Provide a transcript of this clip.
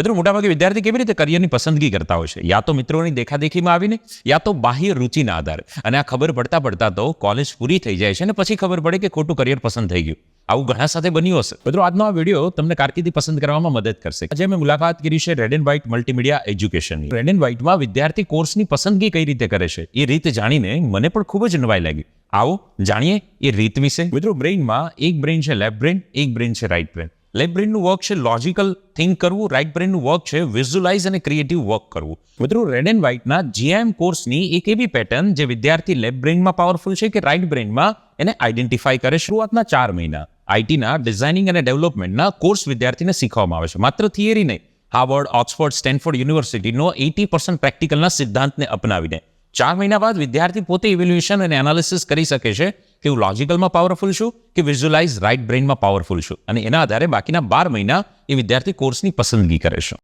મિત્રો મોટાભાગે વિદ્યાર્થી કેવી રીતે કરિયરની પસંદગી કરતા હોય છે? યા તો મિત્રોની દેખાદેખીમાં આવીને, યા તો બાહ્ય રુચિના આધારે. અને આ ખબર પડતા પડતા તો કોલેજ પૂરી થઈ જાય છે અને પછી ખબર પડે કે ખોટું કરિયર પસંદ થઈ ગયું. આવું ઘણા સાથે બન્યું હશે. મિત્રો, આજનો આ વીડિયો તમને કારકિર્દી પસંદ કરવામાં મદદ કરશે. આજે મેં મુલાકાત કરી છે રેડ એન્ડ વ્હાઇટ મલ્ટીમીડિયા એજ્યુકેશનની રેડ એન્ડ વ્હાઇટમાં વિદ્યાર્થી કોર્સની પસંદગી કઈ રીતે કરે છે? એ રીત જાણીને મને પણ ખૂબ જ નવાઈ લાગી. આવો, જાણીએ એ રીત વિશે. મિત્રો બ્રેઇનમાં એક બ્રેઇન છે લેફ્ટ બ્રેઇન એક બ્રેઇન છે રાઇટ બ્રેઇન લેફ્ટ બ્રેનનું વર્ક છે લોજિકલ થિંક કરવું રાઇટ બ્રેનનું વર્ક છે વિઝ્યુલાઇઝ અને ક્રિએટિવ વર્ક કરવું. મિત્રો રેડ એન્ડ વ્હાઇટના જીઆઈએમ કોર્સની એક એવી પેટર્ન જે વિદ્યાર્થી લેફ્ટ બ્રેઇનમાં પાવરફુલ છે કે રાઇટ બ્રેનમાં એને આઈડેન્ટિફાઈ કરે શરૂઆતના ચાર મહિના આઈટીના ડિઝાઇનિંગ અને ડેવલપમેન્ટના કોર્સ વિદ્યાર્થીને શીખવામાં આવે છે. માત્ર થિયરી નહીં હાર્વર્ડ ઓક્સફોર્ડ સ્ટેનફોર્ડ યુનિવર્સિટીનો એટી પર્સન્ટ પ્રેક્ટિકલના સિદ્ધાંતને અપનાવીને ચાર મહિના બાદ વિદ્યાર્થી પોતે ઇવેલ્યુએશન અને એનાલિસિસ કરી શકે છે કે હું લોજિકલમાં પાવરફુલ છું કે વિઝ્યુલાઇઝ રાઇટ બ્રેઇનમાં પાવરફુલ છું. અને એના આધારે બાકીના બાર મહિના એ વિદ્યાર્થી કોર્સની પસંદગી કરે છે.